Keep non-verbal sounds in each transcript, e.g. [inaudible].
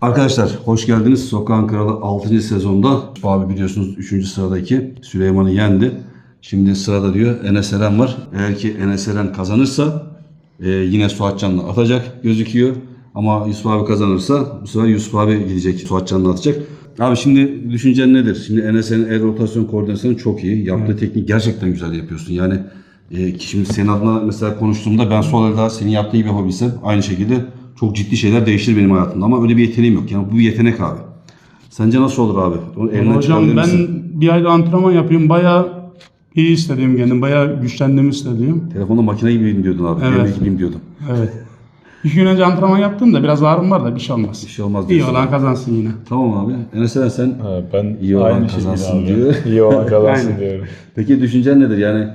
Arkadaşlar hoş geldiniz. Sokağın Kralı 6. sezonda abi biliyorsunuz 3. sıradaki Süleyman'ı yendi. Şimdi sırada diyor Enes Eren var. Eğer ki Enes Eren kazanırsa e, yine Suat Can'la atacak gözüküyor. Ama Yusuf abi kazanırsa bu sefer Yusuf abi gidecek Suat Can'la atacak. Abi şimdi düşüncen nedir? Şimdi Enes Eren'in el rotasyon koordinasyonu çok iyi. Yaptığı teknik gerçekten güzel yapıyorsun. Yani e, şimdi senin adına mesela konuştuğumda ben sol elde senin yaptığın gibi yapabilsem aynı şekilde çok ciddi şeyler değişir benim hayatımda ama öyle bir yeteneğim yok. Yani bu bir yetenek abi. Sence nasıl olur abi? Onu elinden Hocam ben misin? bir ayda antrenman yapıyorum. Bayağı iyi hissediyorum kendim. Bayağı güçlendiğimi hissediyorum. Telefonda makine gibiyim diyordun abi. Evet. Evet. gibiyim diyordun. Evet. İki gün önce antrenman yaptım da biraz ağrım var da bir şey olmaz. Bir şey olmaz İyi diyorsun. olan kazansın yine. Tamam abi. Enes Eren sen Ha, ben İyi olan aynı kazansın diyor. [laughs] İyi olan kazansın diyorum. peki düşüncen nedir? Yani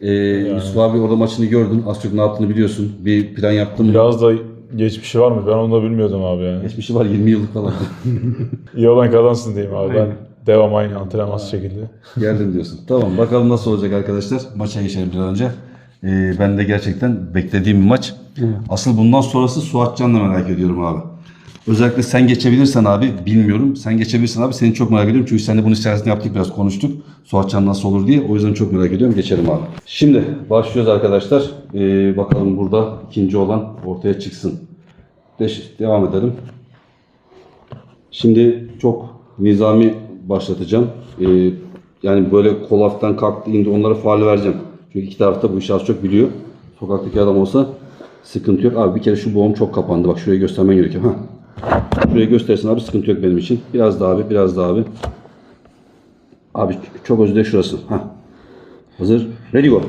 e, Yusuf abi orada maçını gördün. Az çok ne yaptığını biliyorsun. Bir plan yaptın mı? Biraz da geçmişi var mı? Ben onu da bilmiyordum abi yani. Geçmişi var 20 yıllık falan. [laughs] İyi olan kazansın diyeyim abi. Ben Aynen. devam aynı antrenmansız şekilde. Geldim diyorsun. Tamam bakalım nasıl olacak arkadaşlar. Maça geçelim bir an önce. Ee, ben de gerçekten beklediğim bir maç. Asıl bundan sonrası Suat Can'la merak ediyorum abi. Özellikle sen geçebilirsen abi bilmiyorum. Sen geçebilirsen abi seni çok merak ediyorum. Çünkü sen de bunun içerisinde yaptık biraz konuştuk. Suat Can nasıl olur diye. O yüzden çok merak ediyorum. Geçelim abi. Şimdi başlıyoruz arkadaşlar. Ee, bakalım burada ikinci olan ortaya çıksın. Deş- devam edelim. Şimdi çok nizami başlatacağım. Ee, yani böyle kol hafiften kalktı indi onlara faal vereceğim. Çünkü iki tarafta bu işi az çok biliyor. Sokaktaki adam olsa sıkıntı yok. Abi bir kere şu boğum çok kapandı. Bak şurayı göstermen gerekiyor. Hah. Şurayı göstersin abi sıkıntı yok benim için. Biraz daha abi biraz daha abi. Abi çok özür dilerim şurası. Hah. Hazır. Ready go.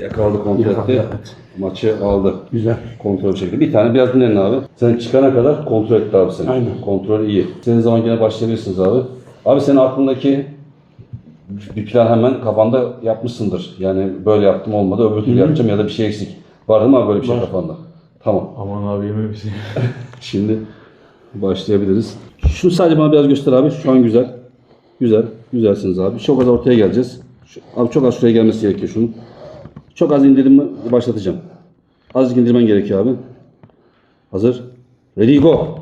Yakaladı kontrol Yakaladı, etti. evet. Maçı aldı. Güzel. Kontrol şekli. Bir tane biraz dinlenin abi. Sen çıkana kadar kontrol etti abi seni. Aynen. Kontrol iyi. Senin zaman gene başlayabilirsiniz abi. Abi senin aklındaki bir plan hemen kafanda yapmışsındır. Yani böyle yaptım olmadı öbür türlü yapacağım ya da bir şey eksik. Var değil mi abi böyle bir şey kafanda? Tamam. Aman abi yemin misin? [laughs] Şimdi başlayabiliriz. Şunu sadece bana biraz göster abi. Şu an güzel. Güzel. Güzelsiniz abi. Çok az ortaya geleceğiz. Şu- abi çok az şuraya gelmesi gerekiyor şunun. Çok az indirdim mi başlatacağım. Azıcık indirmen gerekiyor abi. Hazır. Ready go.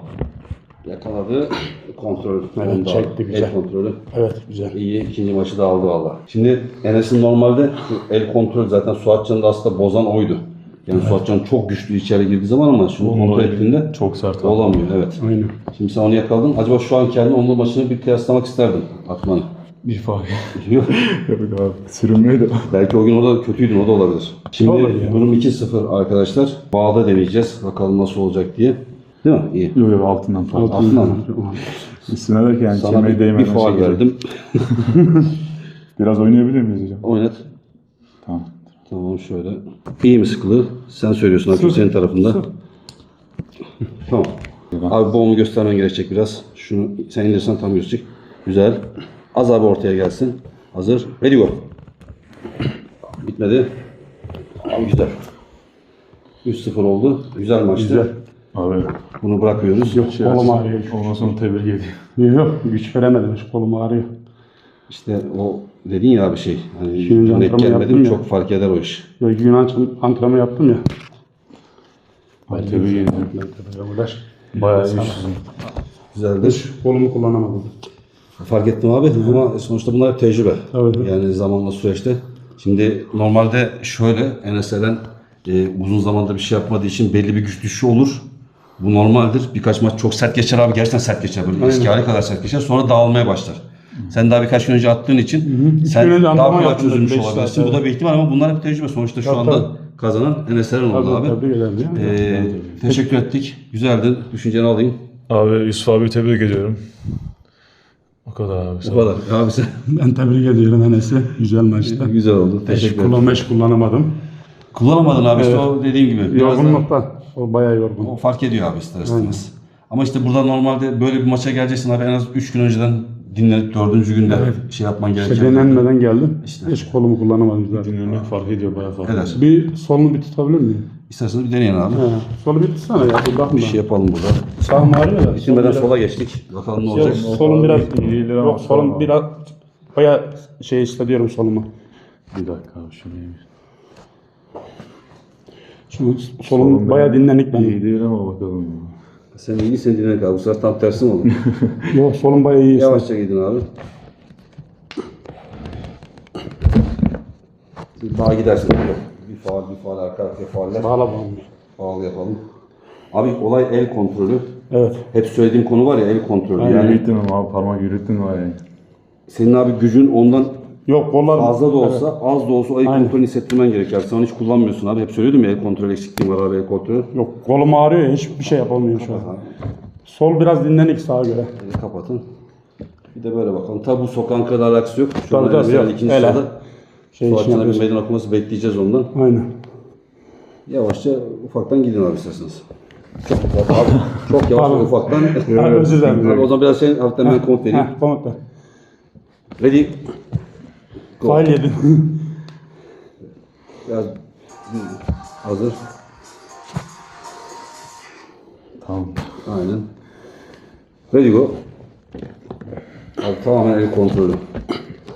Yakaladı. Kontrol. Evet, çekti, güzel. El kontrolü. Evet güzel. İyi. ikinci maçı da aldı valla. Şimdi Enes'in normalde el kontrolü zaten Suatcan'ı da aslında bozan oydu. Yani Suatcan çok güçlü içeri girdiği zaman ama şunu kontrol ettiğinde Çok sert abi. olamıyor. Evet. Aynen. Şimdi sen onu yakaladın. Acaba şu an kendini onunla maçını bir kıyaslamak isterdin atmanı. Bir fark. [laughs] Yok. Yok abi. Sürünmeyi de. Belki o gün orada kötüydün o da olabilir. Şimdi ya. durum 2-0 arkadaşlar. Bağda deneyeceğiz. Bakalım nasıl olacak diye. Değil mi? İyi. Yok yok altından falan. Altından mı? Üstüne derken yani Sana bir, bir değmeden faal şey verdim. [laughs] Biraz oynayabilir miyiz hocam? Oynat. Tamam. Tamam şöyle. İyi mi sıkılığı? Sen söylüyorsun abi senin tarafında. Tamam. Abi boğumu göstermen gerekecek biraz. Şunu sen indirsen tam görecek. Güzel. Az abi ortaya gelsin. Hazır. Ready go. Bitmedi. Abi güzel. 3-0 oldu. Güzel maçtı. Güzel. Abi Bunu bırakmıyoruz. Yok şey kolum açsın. ağrıyor. Ondan sonra tebrik ediyorum. Yok yok güç veremedim. Şu kolum ağrıyor. İşte o dedin ya abi şey. Hani Şimdi net antrenman gelmedim yaptım ya. çok fark eder o iş. Yok iki gün antren- antrenman yaptım ya. Tebrik ediyorum. Ben tabii uğraş. Bayağı Sana. güçlüsün. Güzeldir. Kolumu kullanamadım. Fark ettim abi ama sonuçta bunlar hep tecrübe. Tabii. Yani zamanla süreçte. Şimdi normalde şöyle Enes Eren e, uzun zamanda bir şey yapmadığı için belli bir güç düşüşü olur. Bu normaldir. Birkaç maç çok sert geçer abi. Gerçekten sert geçer. Böyle eski hali kadar sert geçer. Sonra dağılmaya başlar. Sen daha birkaç gün önce attığın için sen gün önce daha kolay yaptım çözülmüş beş saat, olabilirsin. Bu da bir ihtimal ama bunlar hep tecrübe. Sonuçta şu Tabii, anda tabii. kazanan Enes Eren oldu abi. Tabii, ya. Ee, teşekkür ettik. Güzeldi. Düşünceni alayım. Abi Yusuf abi tebrik ediyorum. O kadar abi. Bu kadar. Abi sen Ben tebrik ediyorum Enes'i. Güzel maçtı. güzel oldu. Teşekkür ederim. kullan, hiç kullanamadım. Kullanamadın abi işte Evet. o dediğim gibi. Yorgunluktan. O bayağı yorgun. O fark ediyor abi ister istemez. Ama işte burada normalde böyle bir maça geleceksin abi en az 3 gün önceden dinlenip 4. günde şey yapman İşte gerekiyor. denenmeden geldim. İşte. Hiç kolumu kullanamadım zaten. Dinlemek fark ediyor bayağı fark ediyor. Bir solunu bir tutabilir miyim? İsterseniz bir deneyin abi. He. Solu bir tutsana ya. Bir bakma. Bir şey yapalım burada. Sağım ağrıyor da. Bitirmeden Sol sola geçtik. Bakalım ne olacak. Yok, solum biraz... İyi değil ama Yok solum biraz... Bayağı şey hissediyorum solumu. Bir dakika abi şunu yiyeyim. Şu solum bayağı dinlenik İyi benim. değil ama bakalım. Sen iyisin dinlemek abi. Bu sefer tam tersi mi oldu? [laughs] Yok solun bayağı iyi. Yavaşça gidin abi. Siz daha gidersiniz. Bir faal, bir faal, arka arkaya faaller. Bağla bağlı. Faal yapalım. Abi olay el kontrolü. Evet. Hep söylediğim konu var ya el kontrolü. Yani Yani yürüttün ama abi parmak yürüttün var yani. senin abi gücün ondan Yok kollar fazla da olsa az da olsa o el Aynen. kontrolünü hissettirmen gerekiyor. Sen onu hiç kullanmıyorsun abi. Hep söylüyordum ya el kontrolü eksikliğim var abi el kontrolü. Yok kolum ağrıyor ya hiçbir şey yapamıyorum şu an. Sol biraz dinlenik sağa göre. Eli kapatın. Bir de böyle bakalım. Tabi bu sokağın kadar alakası yok. Şu Tabii, an tabii, mesela yok. ikinci Öyle. sırada Şey için bir yapıyorsun. meydan okuması bekleyeceğiz ondan. Aynen. Yavaşça ufaktan gidin abi isterseniz. Çok ufak abi. [laughs] Çok yavaş ve Pardon. ufaktan. Abi özür dilerim. Abi o zaman biraz şey hafiften ben komut vereyim. Heh, komut ver. Ready? Go. Faal yedin. [laughs] Biraz hazır. Tamam. Aynen. Ready go. Abi tamamen el kontrolü.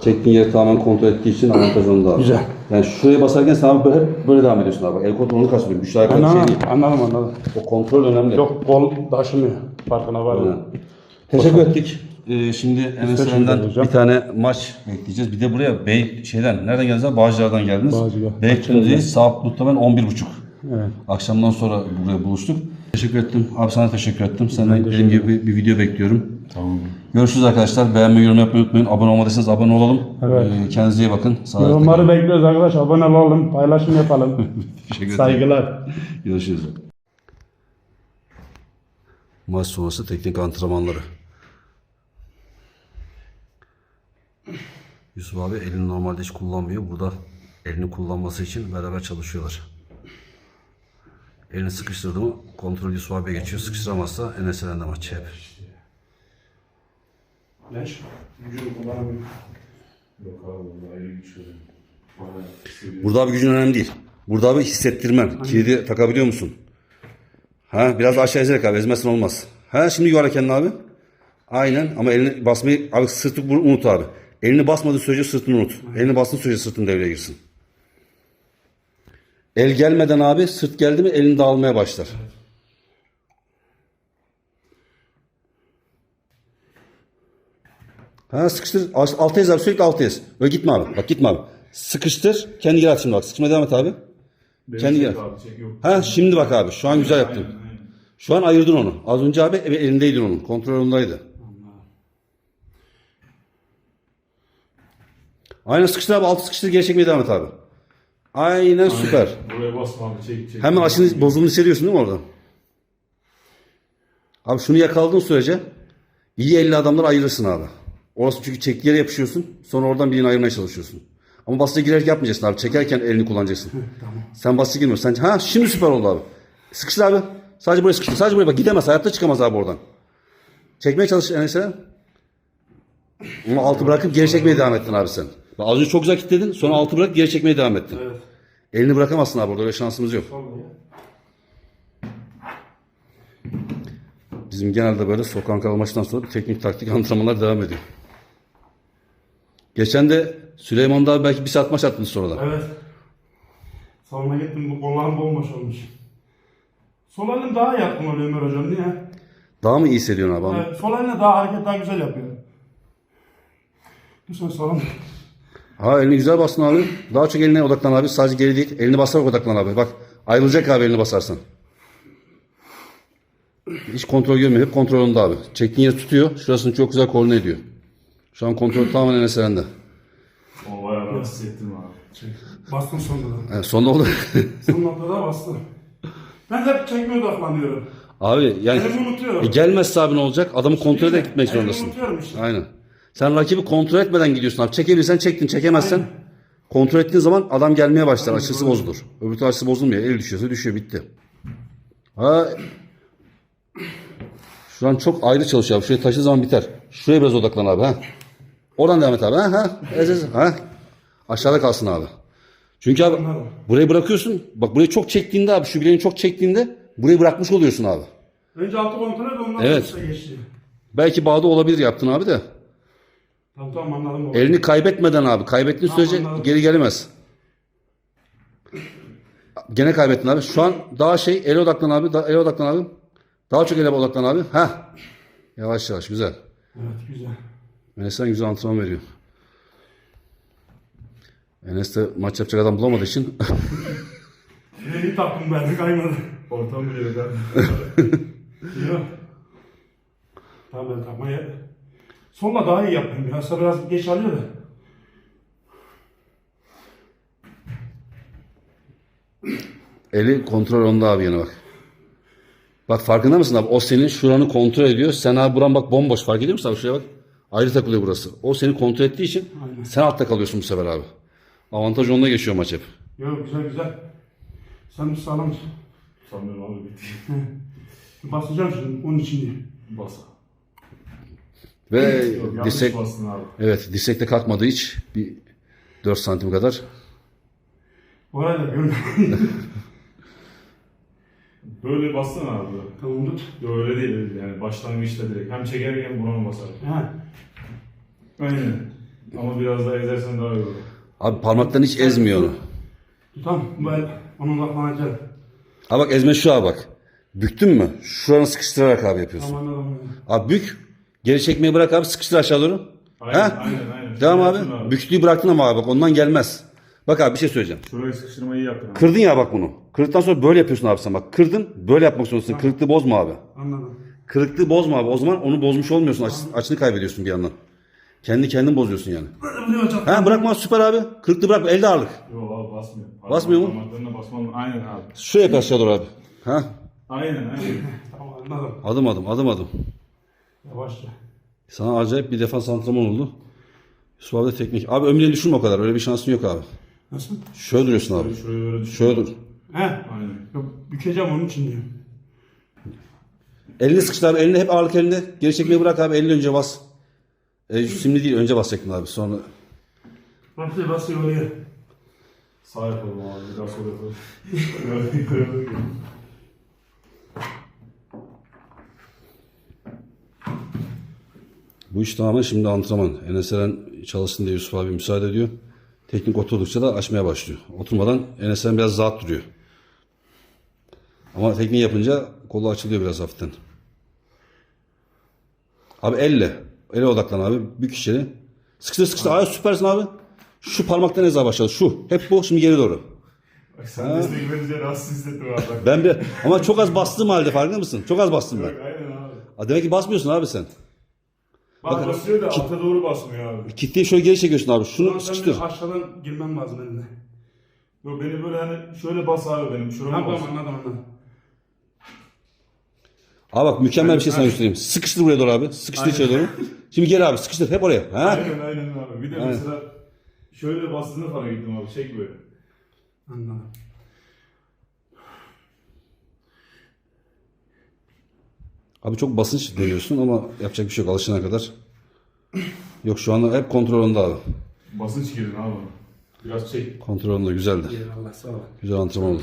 Çektiğin yeri tamamen kontrol ettiği için avantaj onda abi. Güzel. Yani şuraya basarken sen böyle, hep böyle devam ediyorsun abi. Bak, El kontrolünü kastediyorum. Güçlü ayakkabı bir şey Anladım, değil. anladım anladım. O kontrol önemli. Yok kol taşımıyor. Farkına var? Teşekkür ettik. Ee, şimdi MSN'den bir tane maç bekleyeceğiz. Bir de buraya Bey şeyden nereden geldiniz? Bağcılar'dan geldiniz. Bağcılar. Beylikdüzü saat muhtemelen 11.30. Evet. Akşamdan sonra buraya buluştuk. Teşekkür ettim. Abi sana teşekkür ettim. Senden dediğim gibi bir, bir video bekliyorum. Tamam. Görüşürüz arkadaşlar. Beğenmeyi, yorum yapmayı unutmayın. Abone olmadıysanız abone olalım. Evet. Ee, kendinize iyi bakın. Sağlıkla Yorumları bekliyoruz arkadaş. Abone olalım. Paylaşım yapalım. [laughs] Teşekkür ederim. Saygılar. Görüşürüz. Maç sonrası teknik antrenmanları. Yusuf abi elini normalde hiç kullanmıyor. Burada elini kullanması için beraber çalışıyorlar. Elini sıkıştırdı mı kontrol Yusuf abiye geçiyor. Sıkıştıramazsa Enes Eren'de maç hep. Leş. Vücudu kullanamıyor. Yok abi vallahi iyi güç Burada abi gücün önemli değil. Burada abi hissettirmen. Kilidi takabiliyor musun? Ha biraz aşağı ezerek abi ezmezsen olmaz. Ha şimdi yuvarla kendini abi. Aynen ama elini basmayı abi sırtı unut abi. Elini basmadığı sürece sırtını unut. Elini bastığın sürece sırtın devreye girsin. El gelmeden abi sırt geldi mi elini dağılmaya başlar. Ha sıkıştır. Alt- Altı ez abi sürekli altı ez. Öyle gitme abi. Bak gitme abi. Sıkıştır. Kendi gel şimdi bak. Sıkışmaya devam et abi. Kendi gel. Ha şimdi bak abi. Şu an güzel yaptın. Şu an ayırdın onu. Az önce abi elindeydin onun. Kontrolündeydi. Aynen sıkıştır abi. Altı sıkıştır. Geri çekmeye devam et abi. Aynen süper. Buraya basma abi çek çek. Hemen aşının bozulduğunu hissediyorsun değil mi orada? Abi şunu yakaladığın sürece iyi elli adamlar ayırırsın abi. Orası çünkü çektiği yere yapışıyorsun. Sonra oradan birini ayırmaya çalışıyorsun. Ama basıca girerek yapmayacaksın abi. Çekerken elini kullanacaksın. Sen basıca girmiyorsun. Sen, ha şimdi süper oldu abi. Sıkıştır abi. Sadece buraya sıkıştır. Sadece buraya bak gidemez. Hayatta çıkamaz abi oradan. Çekmeye çalış Enes'e. Ama altı bırakıp geri çekmeye devam ettin abi sen. Az önce çok güzel kilitledin. Sonra altı bırakıp geri çekmeye devam ettin. Evet. Elini bırakamazsın abi orada öyle şansımız yok. Bizim genelde böyle sokağın kralı maçtan sonra bir teknik taktik antrenmanlar devam ediyor. Geçen de Süleyman daha belki bir saat maç attınız sonradan. Evet. Salona gittim bu kollarım bomboş olmuş. Sol elim daha yatkın oluyor Ömer hocam niye? Daha mı iyi hissediyorsun abi? Evet, sol elimle daha hareket daha güzel yapıyor. Lütfen salon. Ha elini güzel bastın abi. Daha çok eline odaklan abi. Sadece geri değil. Elini basarak odaklan abi. Bak ayrılacak abi elini basarsan. Hiç kontrol görmüyor. Hep kontrolünde abi. Çektiğin yeri tutuyor. Şurasını çok güzel koordine ediyor. Şu an kontrol tamamen Enes Eren'de. O bayağı rahatsız ettim abi. Bastım sonunda da. Yani sonunda oldu. [laughs] Son noktada bastım. Ben de hep çekmeye odaklanıyorum. abi yani Elimi unutuyorum. e, gelmezse abi ne olacak? Adamı kontrol ederek gitmek Elimi zorundasın. unutuyorum işte. Aynen. Sen rakibi kontrol etmeden gidiyorsun abi. Çekebilirsen çektin, çekemezsen kontrol ettiğin zaman adam gelmeye başlar. Açısı bozulur. Öbür türlü açısı bozulmuyor. El düşüyorsa düşüyor bitti. Ha şu an çok ayrı çalışıyor abi. Şuraya taşıdığı zaman biter. Şuraya biraz odaklan abi ha. Oradan devam et abi ha. ha. Ez, ez, ha. Aşağıda kalsın abi. Çünkü abi burayı bırakıyorsun. Bak burayı çok çektiğinde abi şu bileğini çok çektiğinde burayı bırakmış oluyorsun abi. Önce altı kontrol et ondan Evet. sonra geçti. Belki bağda olabilir yaptın abi de. Tamam tamam anladım. onu. Elini kaybetmeden abi. Kaybettiğin Tamam, sürece anladım. geri gelemez. Gene kaybettin abi. Şu an daha şey ele odaklan abi. Da, ele odaklan abi. Daha çok ele odaklan abi. Ha. Yavaş yavaş güzel. Evet güzel. Enes'ten güzel antrenman veriyor. Enes de maç yapacak adam bulamadığı için [laughs] Freni taktım ben de kaymadı. Ortam yok abi. [laughs] Yok. Tamam ben takmaya. Solla daha iyi yapıyorum. Ya Aslında biraz geç alıyor da. eli kontrol onda abi yana bak. Bak farkında mısın abi? O senin şuranı kontrol ediyor. Sen abi buran bak bomboş. Fark ediyor musun abi? Şuraya bak. Ayrı takılıyor burası. O seni kontrol ettiği için Aynen. sen altta kalıyorsun bu sefer abi. Avantaj onda geçiyor maç hep. Yok güzel güzel. Sen bir sağlam. Sanmıyorum abi bitti. [laughs] Basacağım şimdi onun için diye. Bas. Ve Yok, dirsek evet dirsekte kalkmadı hiç. Bir 4 santim kadar. Orayı da görmüyorum. [laughs] Böyle bassana abi. tamam tut. Yo, öyle değil yani başlangıçta direkt. Hem çekerken buna basar. Ha. Aynen. Ama biraz daha ezersen daha iyi olur. Abi parmaktan hiç ezmiyor onu. Tamam ben onunla odaklanacağım. Ha bak ezme şu abi bak. Büktün mü? Şuranı sıkıştırarak abi yapıyorsun. Tamam anladım. Abi bük. Geri çekmeyi bırak abi sıkıştır aşağı doğru. Aynen, Ha? aynen, aynen. Devam Şurayı abi. yaptın Büktüğü bıraktın ama abi bak ondan gelmez. Bak abi bir şey söyleyeceğim. Şurayı sıkıştırmayı iyi yaptın abi. Kırdın ya bak bunu. Kırdıktan sonra böyle yapıyorsun abi sen bak. Kırdın böyle yapmak zorundasın. Kırıklığı bozma abi. Anladım. Kırıklığı bozma abi. O zaman onu bozmuş olmuyorsun. Aç, açını kaybediyorsun bir yandan. Kendi kendin bozuyorsun yani. Ha bırakma süper abi. Kırıklığı bırakma. Elde ağırlık. Yok abi basmıyor. Basmıyor mu? Parmaklarına basman aynen abi. Şuraya yap aşağı doğru abi. Ha? Aynen aynen. [laughs] Tamam anladım. Adım adım adım adım. Yavaşça. Sana acayip bir defans antrenman oldu. Yusuf abi de teknik. Abi ömrüne düşürme o kadar. Öyle bir şansın yok abi. Nasıl? Şöyle duruyorsun abi. Şurayı böyle düşün. Şöyle dur. He. Aynen. Yok, bükeceğim onun için diyorum. Elini sıkıştır abi. Elini hep ağırlık elinde. Geri çekmeyi bırak abi. Elini önce bas. E, şimdi değil önce basacaktın abi. Sonra Basıyor basıyor oraya. Sağ yapalım abi. Biraz sol yapalım. [laughs] bu iş tamamen şimdi antrenman. Enes Eren çalışsın diye Yusuf abi müsaade ediyor. Teknik oturdukça da açmaya başlıyor. Oturmadan Enes Eren biraz rahat duruyor. Ama tekniği yapınca kolu açılıyor biraz hafiften. Abi elle. Elle odaklan abi. Bük içeri. Sıkıştır sıkıştır. Ay süpersin abi. Şu parmaktan eza başladı. Şu. Hep bu. Şimdi geri doğru. Bak sen destek verince rahatsız hissettim abi. Ben bir ama çok az bastığım halde farkında mısın? Çok az bastım ben. Bak, Aynen abi. Ha, demek ki basmıyorsun abi sen. Bak basıyor da alta doğru basmıyor abi. Kitleyi şöyle geri çekiyorsun abi. Şunu sıkıştır. bir aşağıdan girmem lazım eline. Yok beni böyle hani şöyle bas abi benim. Şurama bas. tamam anladım anladım. Abi bak mükemmel bir şey sana göstereyim. Sıkıştır buraya doğru abi. Sıkıştır içeri doğru. Şimdi geri abi sıkıştır hep oraya. Ha? Aynen aynen abi. Bir de mesela şöyle bastığını fark ettim abi. Çek böyle. Anladım. Abi çok basınç veriyorsun ama yapacak bir şey yok alışana kadar. Yok şu anda hep kontrolünde abi. Basınç girdin abi. Biraz çek. Kontrolünde güzeldi. Eyvallah sağ ol. Güzel antrenman oldu.